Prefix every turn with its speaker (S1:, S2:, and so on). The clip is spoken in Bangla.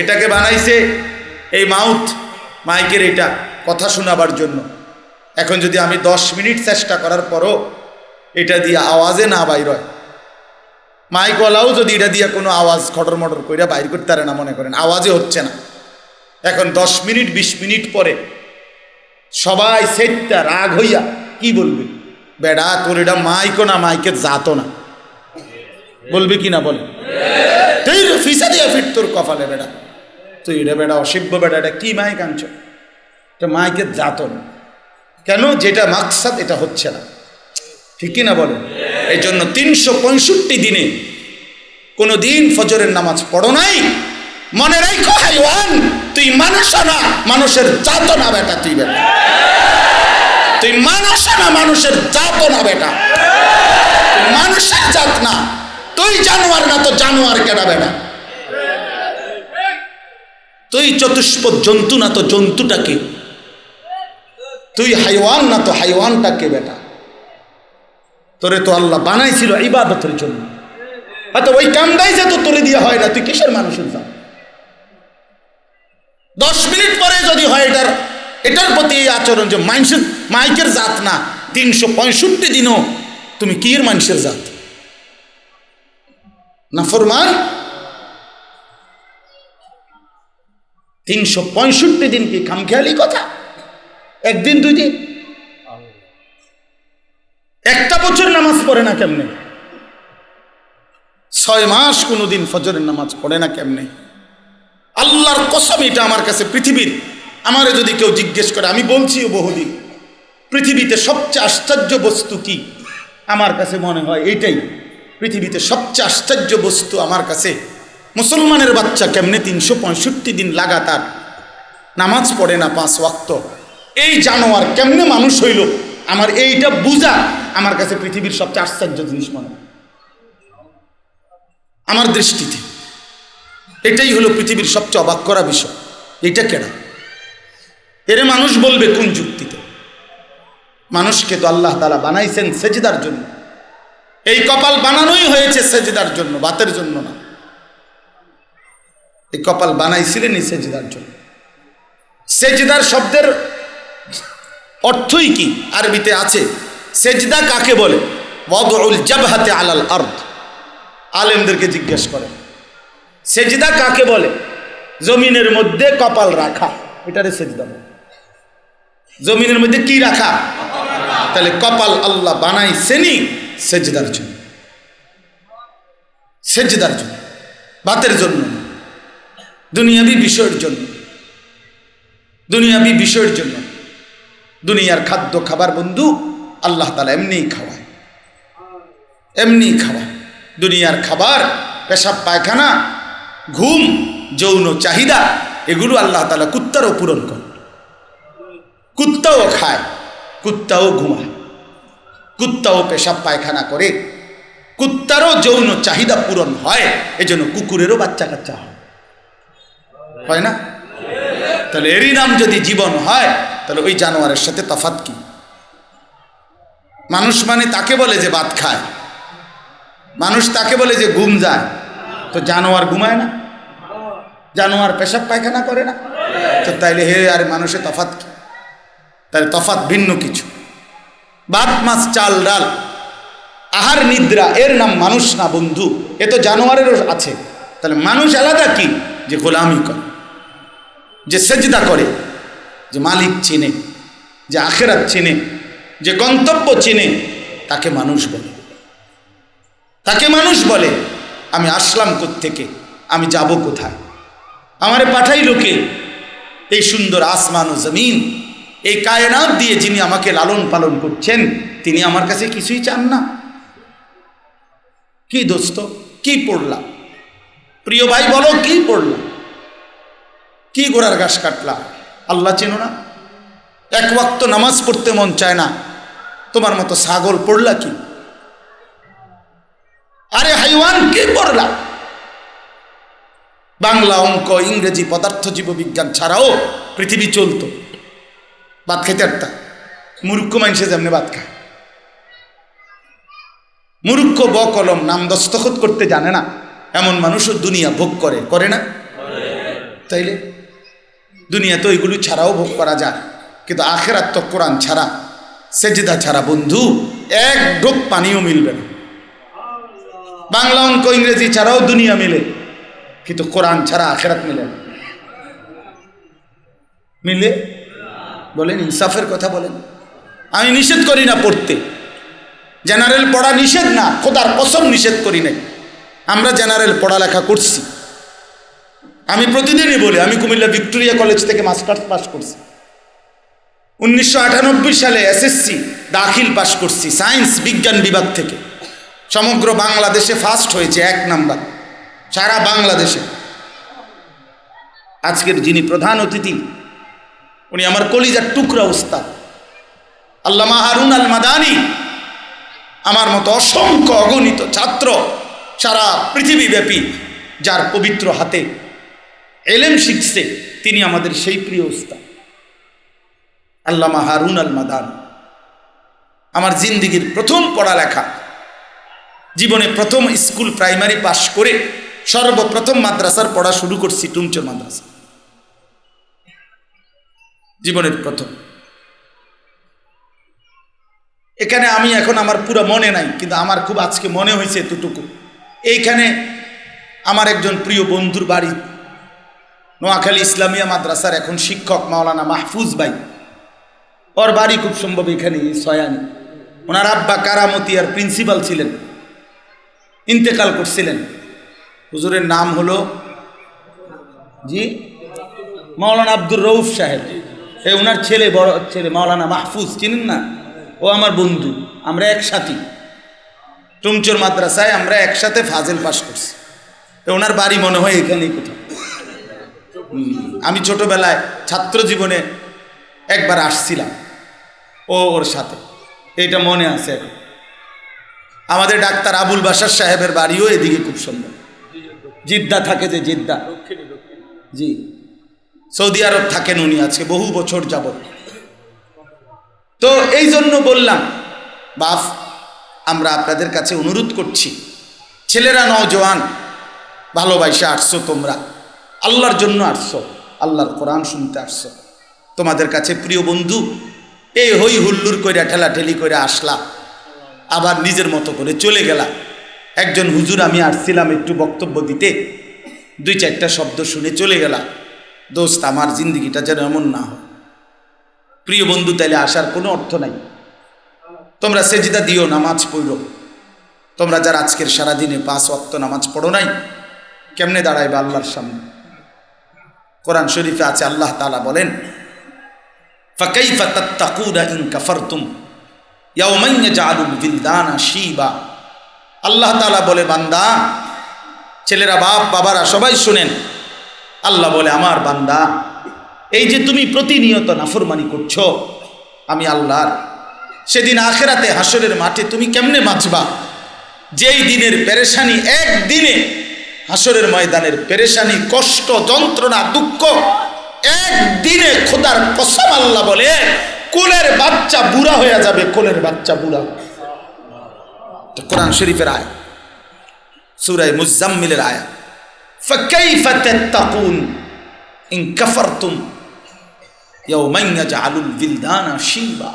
S1: এটাকে বানাইছে এই মাউথ, মাইকের এটা, কথা শোনাবার জন্য। এখন যদি আমি দশ মিনিট চেষ্টা করার পরও এটা দিয়ে আওয়াজে না বাইর হয়, মাইকওয়ালাও যদি এটা দিয়ে কোনো আওয়াজ খটর মটর করে বাইর করতে পারে না মনে করেন, আওয়াজে হচ্ছে না। এখন দশ মিনিট, বিশ মিনিট পরে সবাই সেটটা রাগ হইয়া কি বলবে? বেড়া, তোর এটা মাইকো না, মাইকের জাতো না। বলবে কি না বলে? ফিসা দিয়ে ফিট তোর কপালে বেড়া। তুই এটা বেড়া অসভ্য বেড়া এটা কি মাইক আনছ এটা মাইকের জাতো কেন? যেটা মাকসাদ, এটা হচ্ছে না। ঠিক কি না বলেন এই জন্য তিনশো পঁয়ষট্টি দিনে কোনো দিন ফজরের নামাজ পড়ো নাই। মনে রাখো হাইওয়ান তুই মানুষ না, মানুষের জাত না বেটা তুই বেটা। তুই মানুষ না, মানুষের জাত না বেটা। মানুষের জাত না। তুই জানোয়ার না, তো জানোয়ার কেনা বেটা? তুই চতুষ্প জন্তু না তো জন্তুটাকে তুই হাইওয়ান না তো হাইওয়ানটাকে বেটা? তোরে তো আল্লাহ বানাইছিল ইবাদতের জন্য। হয়তো ওই কামটাই যে তো তোরে দিয়ে হয় না, তুই কিসের মানুষের জাত? দশ মিনিট পরে যদি হয় এটার এটার প্রতি এই আচরণ যে মানুষের, মাইকের জাত না, তিনশো পঁয়ষট্টি দিনও তুমি কি মানুষের জাত? না ফরমান? তিনশো পঁয়ষট্টি দিন কি খামখেয়ালি কথা? একদিন, দুই দিন? একটা বছর নামাজ পড়ে না কেমনে? ছয় মাস কোনোদিন ফজরের নামাজ পড়ে না কেমনে? আল্লাহর কসম, এটা আমার কাছে পৃথিবীর। আমারে যদি কেউ জিজ্ঞেস করে, আমি বলছিও বহুদিন। পৃথিবীতে সবচেয়ে আশ্চর্য বস্তু কি? আমার কাছে মনে হয় এইটাই। পৃথিবীতে সবচেয়ে আশ্চর্য বস্তু আমার কাছে মুসলমানের বাচ্চা কেমনে তিনশো পঁয়ষট্টি দিন লাগাতার নামাজ পড়ে না পাঁচ ওয়াক্ত? এই জানোয়ার কেমনে মানুষ হইল? আমার এইটা বুঝা আমার কাছে পৃথিবীর সবচেয়ে আশ্চর্য জিনিস মনে আমার দৃষ্টিতে এটাই হলো পৃথিবীর সবচেয়ে অবাক করা বিষয়। এটা কেন এরে মানুষ বলবে কোন যুক্তিতে? মানুষকে তো আল্লাহ তালা বানাইছেন সেজদার জন্য। এই কপাল বানানোই হয়েছে সেজদার জন্য, বাতের জন্য না। এই কপাল বানাইছিলেন এই সেজদার জন্য। সেজদার শব্দের অর্থই কি? আরবিতে আছে, সেজদা কাকে বলে? ওয়াদউল জাবহাতে আলাল আরদ। আলেমদেরকে জিজ্ঞেস করে, সেজদা কাকে বলে? জমিনের মধ্যে কপাল রাখা, এটারে সেজদা বলে। জমিনের মধ্যে কি রাখা? তাহলে কপাল আল্লাহ বানাইছেনি সেজদার জন্য। সেজদার জন্য, বাতের জন্য। দুনিয়াবি বিষয়ের জন্য। দুনিয়াবি বিষয়ের জন্য। দুনিয়ার খাদ্য, খাবার বন্ধু আল্লাহ তালা এমনিই খাওয়ায়। এমনি খাওয়ায়। দুনিয়ার খাবার, পেশাব, পায়খানা, ঘুম, যৌন চাহিদা, এগুলো আল্লাহ তালা কুত্তারও পূরণ করে। কুত্তাও খায়, কুত্তাও ঘুমায়। কুত্তাও পেশাব, পায়খানা করে। কুত্তারও যৌন চাহিদা পূরণ হয়, এজন্য কুকুরেরও বাচ্চা কাচ্চা হয়। হয় না? তাহলে এরই নাম যদি জীবন হয়, তাহলে ওই জানোয়ারের সাথে তফাত কি? মানুষ মানে তাকে বলে যে ভাত খায়। মানুষ তাকে বলে যে ঘুম যায়। তো জানোয়ার ঘুমায় না? জানোয়ার পেশাব পায়খানা করে না? তো তাইলে হে আর মানুষের তফাত কি? তাহলে তফাত ভিন্ন কিছু। ভাত মাছ, চাল, ডাল, আহার, নিদ্রা, এর নাম মানুষ না বন্ধু। এ তো জানোয়ারেরও আছে। তাহলে মানুষ আলাদা কি? যে গোলামি করে। যে সেজদা করে, যে মালিক চেনে, যে আখেরাত চেনে, যে গন্তব্য চেনে, তাকে মানুষ বলে। তাকে মানুষ বলে, আমি আসলাম থেকে আমি যাব কোথায়? আমারে পাঠাই লোকে এই সুন্দর আসমান ও জমিন, এই কায়নাত দিয়ে যিনি আমাকে লালন পালন করছেন, তিনি আমার কাছে কিছুই চান না। কি দোস্ত, কি পড়লাম প্রিয় ভাই, বলো, কি পড়লাম কি গোড়ার ঘাস কাটলা? আল্লাহ চেনো না? এক ওয়াক্ত নামাজ পড়তে মন চায় না। তোমার মতো ছাগল পড়লা কি? আরে হাইওয়ান কি পড়লা? বাংলা অঙ্ক ইংরেজি পদার্থ জীববিজ্ঞান ছাড়াও পৃথিবী চলতো। ভাত খেতে একটা মূর্খ মানুষে যেমনি ভাত খায়। মূর্খ ব কলম নাম দস্তখত করতে জানে না। এমন মানুষও দুনিয়া ভোগ করে করে না? তাইলে? দুনিয়া তো এগুলো ছাড়াও ভোগ করা যায়। কিন্তু আখেরাত তো কোরআন ছাড়া, সেজিদা ছাড়া বন্ধু, এক ডোক পানিও মিলবে না। বাংলা অঙ্ক ইংরেজি ছাড়াও দুনিয়া মিলে, কিন্তু কোরআন ছাড়া আখেরাত মিলে না। মিলে? বলেন, ইনসাফের কথা বলেন। আমি নিষেধ করি না পড়তে। জেনারেল পড়া নিষেধ না, খোদার কসম নিষেধ করি নাই। আমরা জেনারেল পড়ালেখা করছি। আমি প্রতিদিনই বলি, আমি কুমিল্লা ভিক্টোরিয়া কলেজ থেকে মাস্টার্স পাস করছি। উনিশশো আটানব্বই সালে এসএসসি দাখিল পাশ করছি, সায়েন্স বিজ্ঞান বিভাগ থেকে। সমগ্র বাংলাদেশে ফার্স্ট হয়েছে, এক নাম্বার। সারা বাংলাদেশে। আজকের যিনি প্রধান অতিথি, উনি আমার কলিজার টুকরা উস্তাদ। আল্লামা হারুন আল মাদানি, আমার মতো অসংখ্য অগণিত ছাত্র সারা পৃথিবীব্যাপী, যার পবিত্র হাতে এলেম শিখছে, তিনি আমাদের সেই প্রিয় উস্তাদ। আল্লামা হারুন আল মাদান, আমার জিন্দিগির প্রথম পড়ালেখা। জীবনে প্রথম স্কুল প্রাইমারি পাশ করে সর্বপ্রথম মাদ্রাসার পড়া শুরু করছি, টুমচর মাদ্রাসা। জীবনের প্রথম। এখানে আমি এখন আমার পুরো মনে নাই, কিন্তু আমার খুব আজকে মনে হয়েছে এতটুকু। এইখানে আমার একজন প্রিয় বন্ধুর বাড়ি নোয়াখালী ইসলামিয়া মাদ্রাসার এখন শিক্ষক মাওলানা মাহফুজ ভাই। ওর বাড়ি খুব সম্ভব এখানে সয়ানি। ওনার আব্বা কারামতি আর প্রিন্সিপাল ছিলেন। ইন্তেকাল করছিলেন। হুজুরের নাম হলো জি? মাওলানা আব্দুর রৌফ সাহেব। এ ওনার ছেলে, বড় ছেলে, মাওলানা মাহফুজ। চিনেন না? ও আমার বন্ধু, আমরা একসাথে। টুমচোর মাদ্রাসায় আমরা একসাথে ফাজেল পাশ করছি। ওনার বাড়ি মনে হয় এখানেই কোথাও। আমি ছোটবেলায় ছাত্র জীবনে একবার আসছিলাম ও ওর সাথে। এটা মনে আছে। আমাদের ডাক্তার আবুল বাসার সাহেবের বাড়িও এদিকে খুব সুন্দর। জিদ্দা থাকে যে জিদ্দা। জি। সৌদি আরব থাকেন উনি আজকে বহু বছর যাবত তো এই জন্য বললাম বাপ আমরা আপনাদের কাছে অনুরোধ করছি, ছেলেরা নজওয়ান ভালোবাসে আসছো তোমরা। আল্লাহর জন্য আসছো, আল্লাহর কোরআন শুনতে আসছো। তোমাদের কাছে প্রিয় বন্ধু, এই হই হুল্লুর কইরা ঠেলাঠেলি করে আসলা, আবার নিজের মতো করে চলে গেলা। একজন হুজুর, আমি আসছিলাম একটু বক্তব্য দিতে, দুই চারটা শব্দ শুনে চলে গেলা। দোস্ত, আমার জিন্দগিটা যেন এমন না হয়। প্রিয় বন্ধু, তাইলে আসার কোনো অর্থ নাই। তোমরা সেজিদা দিও, নামাজ পড়ো। তোমরা যারা আজকের সারাদিনে পাঁচ অক্ত নামাজ পড়ো নাই, কেমনে দাঁড়াইবা আল্লাহর সামনে? কোরআন শরীফে আছে, আল্লাহ তালা বলেন আল্লাহ তাআলা বলে, বান্দা, ছেলেরা, বাপ, বাবারা, সবাই শুনেন, আল্লাহ বলে, আমার বান্দা, এই যে তুমি প্রতিনিয়ত নাফরমানি করছ, আমি আল্লাহর, সেদিন আখেরাতে হাসরের মাঠে তুমি কেমনে বাঁচবা? যেই দিনের পেরেশানি একদিনে হাসরের ময়দানের পেরেশানি কষ্ট যন্ত্রণা দুঃখ একদিনে খোদার কসম আল্লাহ বলে কোলের বাচ্চা বুড়া হয়ে যাবে কোলের বাচ্চা বুড়া তো কোরআন শরীফের আয় সুরায় মুজাম্মিলের আয়া فكيف تتقون إن كفرتم يوما يجعل الولدان شيبا